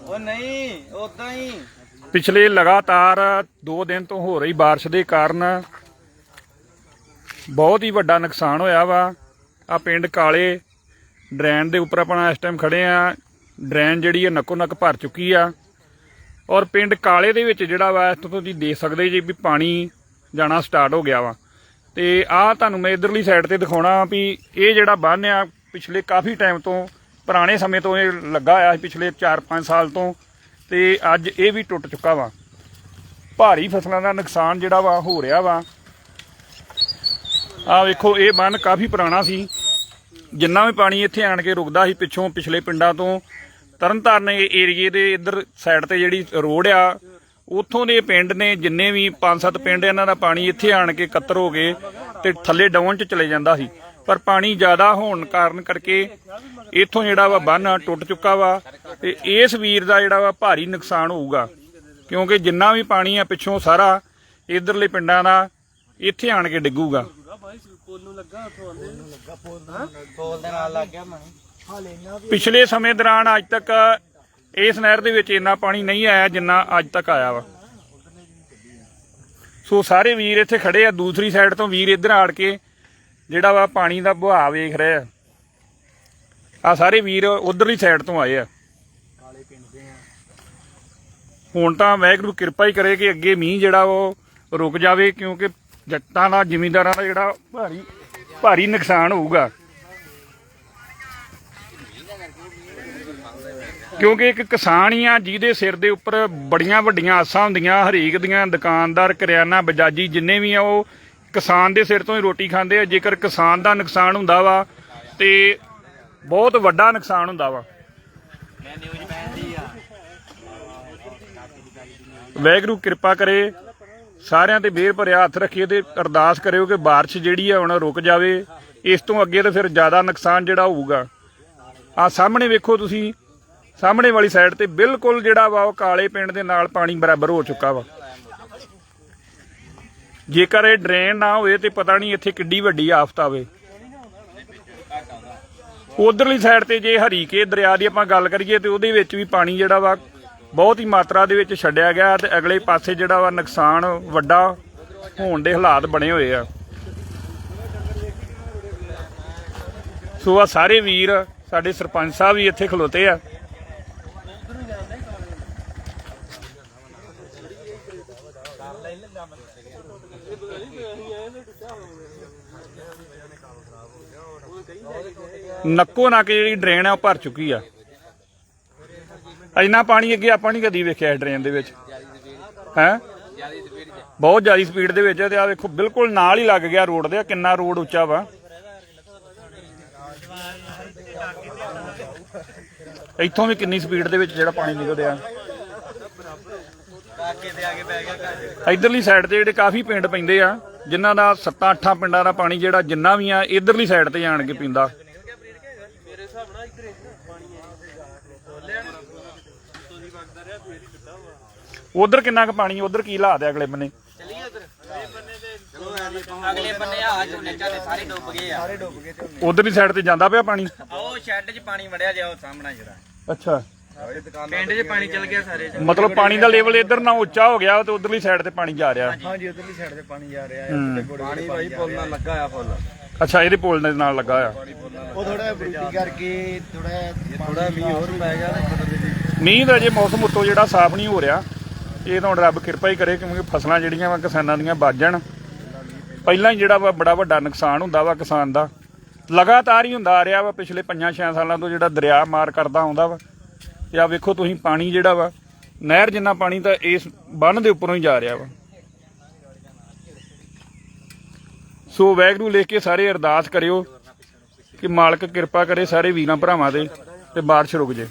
ਉਹ ਨਹੀਂ ਉਦਾਂ ਹੀ ਪਿਛਲੇ ਲਗਾਤਾਰ 2 ਦਿਨ ਤੋਂ ਹੋ ਰਹੀ بارش ਦੇ ਕਾਰਨ ਬਹੁਤ ਹੀ ਵੱਡਾ ਨੁਕਸਾਨ ਹੋਇਆ ਵਾ ਆ ਪਿੰਡ ਕਾਲੇ ਡਰੇਨ ਦੇ ਉੱਪਰ ਆਪਣਾ ਇਸ ਟਾਈਮ ਖੜੇ ਆ ਡਰੇਨ ਜਿਹੜੀ ਹੈ ਨੱਕੋ ਨੱਕ ਭਰ ਚੁੱਕੀ ਆ ਔਰ ਪਿੰਡ ਕਾਲੇ ਦੇ ਵਿੱਚ ਜਿਹੜਾ ਵਾ ਇੱਥੋਂ ਤੁਸੀਂ ਦੇਖ ਸਕਦੇ ਜੀ ਵੀ ਪਾਣੀ ਜਾਣਾ ਸਟਾਰਟ ਹੋ ਗਿਆ ਵਾ ਤੇ ਆ ਤੁਹਾਨੂੰ ਮੈਂ ਇਧਰਲੀ ਸਾਈਡ ਤੇ ਦਿਖਾਉਣਾ ਵੀ ਇਹ ਜਿਹੜਾ ਬੰਨ ਆ ਪਿਛਲੇ ਕਾਫੀ ਟਾਈਮ ਤੋਂ ਪੁਰਾਣੇ ਸਮੇਂ ਤੋਂ ਇਹ ਲੱਗਾ ਆ ਪਿਛਲੇ 4-5 ਸਾਲ ਤੋਂ ਤੇ ਅੱਜ ਇਹ ਵੀ ਟੁੱਟ ਚੁੱਕਾ ਵਾ। ਭਾਰੀ ਫਸਲਾਂ ਦਾ ਨੁਕਸਾਨ ਜਿਹੜਾ ਵਾ ਹੋ ਰਿਹਾ ਵਾ। ਆ ਵੇਖੋ, ਇਹ ਬੰਨ ਕਾਫੀ ਪੁਰਾਣਾ ਸੀ। ਜਿੰਨਾ ਵੀ ਪਾਣੀ ਇੱਥੇ ਆਣ ਕੇ ਰੁਕਦਾ ਸੀ ਪਿੱਛੋਂ ਪਿਛਲੇ ਪਿੰਡਾਂ ਤੋਂ, ਤਰਨਤਾਰਨ ਏਰੀਏ ਦੇ ਇੱਧਰ ਸਾਈਡ ਤੇ ਜਿਹੜੀ ਰੋਡ ਆ, ਉੱਥੋਂ ਦੇ ਪਿੰਡ ਨੇ ਜਿੰਨੇ ਵੀ ਪੰਜ ਸੱਤ ਪਿੰਡ ਇਹਨਾਂ ਦਾ ਪਾਣੀ ਇੱਥੇ ਆਣ ਕੇ ਕਤਰ ਹੋ ਗਏ ਤੇ ਥੱਲੇ ਡਾਊਨ ਚ ਚਲੇ ਜਾਂਦਾ ਸੀ। ਪਰ ਪਾਣੀ ਜ਼ਿਆਦਾ ਹੋਣ ਕਾਰਨ ਕਰਕੇ ਇੱਥੋਂ ਜਿਹੜਾ ਵਾ ਬੰਨ ਟੁੱਟ ਚੁੱਕਾ ਵਾ ਤੇ ਇਸ ਵੀਰ ਦਾ ਜਿਹੜਾ ਵਾ ਭਾਰੀ ਨੁਕਸਾਨ ਹੋਊਗਾ। ਕਿਉਂਕਿ ਜਿੰਨਾ ਵੀ ਪਾਣੀ ਆ ਪਿੱਛੋਂ ਸਾਰਾ ਇਧਰਲੇ ਪਿੰਡਾਂ ਦਾ ਇੱਥੇ ਆਣ ਕੇ ਡਿੱਗੂਗਾ। ਪਿਛਲੇ ਸਮੇਂ ਦੌਰਾਨ ਅੱਜ ਤੱਕ ਇਸ ਨਹਿਰ ਦੇ ਵਿੱਚ ਇੰਨਾ ਪਾਣੀ ਨਹੀਂ ਆਇਆ ਜਿੰਨਾ ਅੱਜ ਤੱਕ ਆਇਆ ਵਾ। ਸੋ ਸਾਰੇ ਵੀਰ ਇੱਥੇ ਖੜੇ ਆ, ਦੂਸਰੀ ਸਾਈਡ ਤੋਂ ਵੀਰ ਇੱਧਰ ਆੜ ਕੇ ਜਿਹੜਾ ਵਾ ਪਾਣੀ ਦਾ ਵਹਾਅ ਵੇਖ ਰਹੇ ਆ ਆ ਸਾਰੇ ਵੀਰ ਉਧਰਲੀ ਸਾਈਡ ਤੋਂ ਆਏ ਆ। ਹੁਣ ਤਾਂ ਵਾਹਿਗੁਰੂ ਕਿਰਪਾ ਹੀ ਕਰੇ ਕਿ ਅੱਗੇ ਮੀਂਹ ਜਿਹੜਾ ਉਹ ਰੁਕ ਜਾਵੇ, ਕਿਉਂਕਿ ਜੱਟਾਂ ਦਾ, ਜ਼ਿਮੀਂਦਾਰਾਂ ਦਾ ਜਿਹੜਾ ਭਾਰੀ ਭਾਰੀ ਨੁਕਸਾਨ ਹੋਊਗਾ। ਕਿਉਂਕਿ ਇੱਕ ਕਿਸਾਨ ਹੀ ਆ, ਜਿਹਦੇ ਸਿਰ ਦੇ ਉੱਪਰ ਬੜੀਆਂ ਵੱਡੀਆਂ ਆਸਾਂ ਹੁੰਦੀਆਂ, ਹਰੇਕ ਦੀਆਂ ਦੁਕਾਨਦਾਰ, ਕਰਿਆਨਾ, ਬਜਾਜੀ ਜਿੰਨੇ ਵੀ ਆ, ਉਹ ਕਿਸਾਨ ਦੇ ਸਿਰ ਤੋਂ ਹੀ ਰੋਟੀ ਖਾਂਦੇ ਆ ਜੇਕਰ ਕਿਸਾਨ ਦਾ ਨੁਕਸਾਨ ਹੁੰਦਾ ਵਾ ਤੇ ਬਹੁਤ ਵੱਡਾ ਨੁਕਸਾਨ ਹੁੰਦਾ ਵਾ ਮੈਂ ਨਿਊਜ਼ ਮੈਨ ਦੀ ਆ ਵਾਹਿਗੁਰੂ ਕਿਰਪਾ ਕਰੇ ਸਾਰਿਆਂ ਤੇ ਮਿਹਰ ਭਰਿਆ ਹੱਥ ਰੱਖੀਏ ਤੇ ਅਰਦਾਸ ਕਰਿਓ ਕਿ بارش ਜਿਹੜੀ ਆ ਹੁਣ ਰੁਕ ਜਾਵੇ ਇਸ ਤੋਂ ਅੱਗੇ ਤਾਂ ਫਿਰ ਜ਼ਿਆਦਾ ਨੁਕਸਾਨ ਜਿਹੜਾ ਹੋਊਗਾ ਆ ਸਾਹਮਣੇ ਵੇਖੋ ਤੁਸੀਂ ਸਾਹਮਣੇ ਵਾਲੀ ਸਾਈਡ ਤੇ ਬਿਲਕੁਲ ਜਿਹੜਾ ਵਾ ਉਹ ਕਾਲੇ ਪਿੰਡ ਦੇ ਨਾਲ ਪਾਣੀ ਬਰਾਬਰ ਹੋ ਚੁੱਕਾ ਵਾ ਜੇਕਰ ਇਹ ਡਰੇਨ ਨਾ ਹੋਵੇ ਤੇ ਪਤਾ ਨਹੀਂ ਇੱਥੇ ਕਿੱਡੀ ਵੱਡੀ ਆਫਤ ਆਵੇ। ਉਧਰਲੀ ਸਾਈਡ ਤੇ ਜੇ ਹਰੀਕੇ ਦਰਿਆ ਦੀ ਆਪਾਂ ਗੱਲ ਕਰੀਏ ਤੇ ਉਹਦੇ ਵਿੱਚ ਵੀ ਪਾਣੀ ਜਿਹੜਾ ਵਾ ਬਹੁਤ ਹੀ ਮਾਤਰਾ ਦੇ ਵਿੱਚ ਛੱਡਿਆ ਗਿਆ ਤੇ ਅਗਲੇ ਪਾਸੇ ਜਿਹੜਾ ਵਾ ਨੁਕਸਾਨ ਵੱਡਾ ਹੋਣ ਦੇ ਹਾਲਾਤ ਬਣੇ ਹੋਏ ਆ। ਸੋ ਆ ਸਾਰੇ ਵੀਰ, ਸਾਡੇ ਸਰਪੰਚ ਸਾਹਿਬ ਵੀ ਇੱਥੇ ਖਲੋਤੇ ਆ। ਨੱਕੋ ਨੱਕ ਜਿਹੜੀ ਡਰੇਨ ਆ ਉਹ ਭਰ ਚੁੱਕੀ ਆ। ਇੰਨਾ ਪਾਣੀ ਅੱਗੇ ਆਪਾਂ ਨਹੀਂ ਕਦੀ ਵੇਖਿਆ ਇਸ ਡਰੇਨ ਦੇ ਵਿੱਚ। ਹੈ? ਬਹੁਤ ਜ਼ਿਆਦਾ ਸਪੀਡ ਦੇ ਵਿੱਚ ਤੇ ਆ ਵੇਖੋ, ਬਿਲਕੁਲ ਨਾਲ ਹੀ ਲੱਗ ਗਿਆ ਰੋਡ ਦੇ, ਕਿੰਨਾ ਰੋਡ ਉੱਚਾ ਵਾ। ਇੱਥੋਂ ਵੀ ਕਿੰਨੀ ਸਪੀਡ ਦੇ ਵਿੱਚ ਜਿਹੜਾ ਪਾਣੀ ਨਿਕਲ ਰਿਹਾ ਕਾਕੇ ਤੇ ਆ ਕੇ ਬਹਿ ਗਿਆ ਘਰ ਇਧਰਲੀ ਸਾਈਡ ਤੇ ਜਿਹੜੇ ਕਾਫੀ ਪਿੰਡ ਪੈਂਦੇ ਆ ਜਿਨ੍ਹਾਂ ਦਾ 7-8 ਪਿੰਡਾਂ ਦਾ ਪਾਣੀ ਜਿਹੜਾ ਜਿੰਨਾ ਵੀ ਆ ਇਧਰਲੀ ਸਾਈਡ ਤੇ ਜਾਣ ਕੇ ਪੀਂਦਾ। ਮੇਰੇ ਹਿਸਾਬ ਨਾਲ ਇੱਧਰ ਪਾਣੀ ਹੈ ਤੁਸੀਂ ਵਗਦਾ ਰਿਹਾ ਫੇਰ ਹੀ ਟੁੱਟਾ ਵਾ। ਉਧਰ ਕਿੰਨਾ ਕੁ ਪਾਣੀ ਉਧਰ ਕੀ ਹਾਲਾਤ ਆ ਅਗਲੇ ਬੰਨੇ? ਚੱਲੀਏ ਉਧਰ। ਅਗਲੇ ਬੰਨੇ ਆ ਝੋਨੇ ਝਾਨੇ ਸਾਰੇ ਡੁੱਬ ਗਏ ਆ। ਸਾਰੇ ਡੁੱਬ ਗਏ ਉਧਰਲੀ ਸਾਈਡ ਤੇ ਜਾਂਦਾ ਪਿਆ ਪਾਣੀ? ਆਓ ਸ਼ੈੱਡ 'ਚ ਪਾਣੀ ਵੜਿਆ ਜਾ ਉਹ ਸਾਹਮਣਾ ਜਿਹੜਾ। ਅੱਛਾ। ਪਿੰਡ 'ਚ ਪਾਣੀ ਚਲ ਗਿਆ ਸਾਰੇ ਮਤਲਬ ਪਾਣੀ ਦਾ ਲੈਵਲ ਇਧਰ ਨਾ ਉੱਚਾ ਹੋ ਗਿਆ ਤੇ ਉਧਰਲੀ ਸਾਈਡ ਤੇ ਪਾਣੀ ਜਾ ਰਿਹਾ। ਹਾਂਜੀ ਉਧਰਲੀ ਸਾਈਡ ਤੇ ਪਾਣੀ ਜਾ ਰਿਹਾ ਹੂੰ। ਪਾਣੀ ਭਾਈ ਪੁੱਲ ਨਾਲ ਲੱਗਾ ਆ ਫੁੱਲ ਅੱਛਾ ਇਹਦੇ ਪੁਲ ਦੇ ਨਾਲ ਲੱਗਾ ਆ ਉਹ ਥੋੜਾ ਬਰੂਟੀ ਕਰਕੇ ਥੋੜਾ ਥੋੜਾ ਮੀਂਹ ਹੋਰ ਪੈ ਗਿਆ ਤੇ ਮੀਂਹ ਦਾ ਜੇ ਮੌਸਮ ਉੱਤੋਂ ਜਿਹੜਾ ਸਾਫ਼ ਨਹੀਂ ਹੋ ਰਿਹਾ ਇਹ ਤਾਂ ਹੁਣ ਰੱਬ ਕਿਰਪਾ ਹੀ ਕਰੇ ਕਿਉਂਕਿ ਫਸਲਾਂ ਜਿਹੜੀਆਂ ਵਾ ਕਿਸਾਨਾਂ ਦੀਆਂ ਬਚ ਜਾਣ। ਪਹਿਲਾਂ ਹੀ ਜਿਹੜਾ ਵਾ ਬੜਾ ਵੱਡਾ ਨੁਕਸਾਨ ਹੁੰਦਾ ਵਾ ਕਿਸਾਨ ਦਾ। ਲਗਾਤਾਰ ਹੀ ਹੁੰਦਾ ਆ ਰਿਹਾ ਵਾ ਪਿਛਲੇ 5-6 ਸਾਲਾਂ ਤੋਂ ਜਿਹੜਾ ਦਰਿਆ ਮਾਰ ਕਰਦਾ ਆਉਂਦਾ ਵਾ। ਤੇ ਆ ਵੇਖੋ ਤੁਸੀਂ ਪਾਣੀ ਜਿਹੜਾ ਵਾ, ਨਹਿਰ ਜਿੰਨਾ ਪਾਣੀ ਤਾਂ ਇਸ ਬੰਨ ਦੇ ਉੱਪਰੋਂ ਹੀ ਜਾ ਰਿਹਾ ਵਾ। ਸੋ ਵੈਗਰੂ ਲਿਖ ਕੇ ਸਾਰੇ ਅਰਦਾਸ ਕਰਿਓ ਕਿ ਮਾਲਕ ਕਿਰਪਾ ਕਰੇ ਸਾਰੇ ਵੀਰਾਂ ਭਰਾਵਾਂ ਦੇ ਤੇ ਬਾਰਿਸ਼ ਰੁਕ ਜੇ।